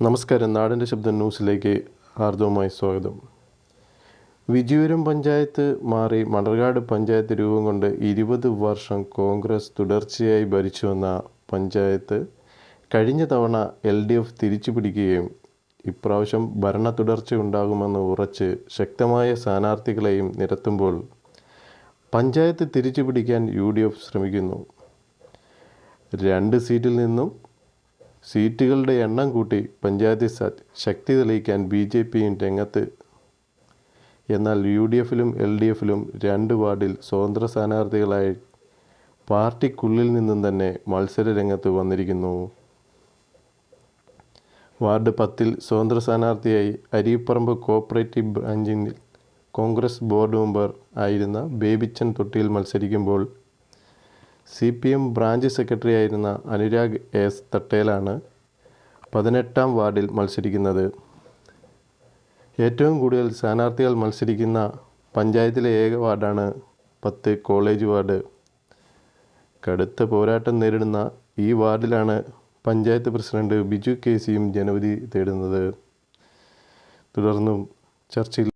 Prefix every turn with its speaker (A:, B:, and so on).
A: നമസ്കാരം. നാടിന്റെ ശബ്ദം ന്യൂസിലേക്ക് ഹാർദവമായി സ്വാഗതം. വിജയൂരം പഞ്ചായത്ത് മാറി മണർകാട് പഞ്ചായത്ത് രൂപം കൊണ്ട് ഇരുപത് വർഷം കോൺഗ്രസ് തുടർച്ചയായി ഭരിച്ചു വന്ന പഞ്ചായത്ത് കഴിഞ്ഞ തവണ എൽ ഡി എഫ് തിരിച്ചു പിടിക്കുകയും ഇപ്രാവശ്യം ഭരണ തുടർച്ച ഉണ്ടാകുമെന്ന് ഉറച്ച് ശക്തമായ സ്ഥാനാർത്ഥികളെയും നിരത്തുമ്പോൾ പഞ്ചായത്ത് തിരിച്ചു പിടിക്കാൻ യു ഡി എഫ് ശ്രമിക്കുന്നു. രണ്ട് സീറ്റിൽ നിന്നും സീറ്റുകളുടെ എണ്ണം കൂട്ടി പഞ്ചായത്ത് ശക്തി തെളിയിക്കാൻ ബി ജെ പിയും രംഗത്ത്. എന്നാൽ യു ഡി എഫിലും എൽ ഡി എഫിലും രണ്ട് വാർഡിൽ സ്വതന്ത്ര സ്ഥാനാർത്ഥികളായി പാർട്ടിക്കുള്ളിൽ നിന്നും തന്നെ മത്സര രംഗത്ത് വന്നിരിക്കുന്നു. വാർഡ് പത്തിൽ സ്വതന്ത്ര സ്ഥാനാർത്ഥിയായി അരിപ്പറമ്പ് കോപ്പറേറ്റീവ് ബ്രാഞ്ചിൽ കോൺഗ്രസ് ബോർഡ് മെമ്പർ ആയിരുന്ന ബേബിച്ചൻ തൊട്ടിയിൽ മത്സരിക്കുമ്പോൾ C P M branch secretary ആയിരുന്ന അനുരാഗ് എസ് തട്ടേലാണ് പതിനെട്ടാം വാർഡിൽ മത്സരിക്കുന്നത്. ഏറ്റവും കൂടുതൽ സ്ഥാനാർത്ഥികൾ മത്സരിക്കുന്ന പഞ്ചായത്തിലെ ഏക വാർഡാണ് പത്ത് കോളേജ് വാർഡ്. കടുത്ത പോരാട്ടം നേരിടുന്ന ഈ വാർഡിലാണ് പഞ്ചായത്ത് പ്രസിഡന്റ് ബിജു കെ സിയും ജനവിധി തേടുന്നത്. തുടർന്നും ചർച്ചയിൽ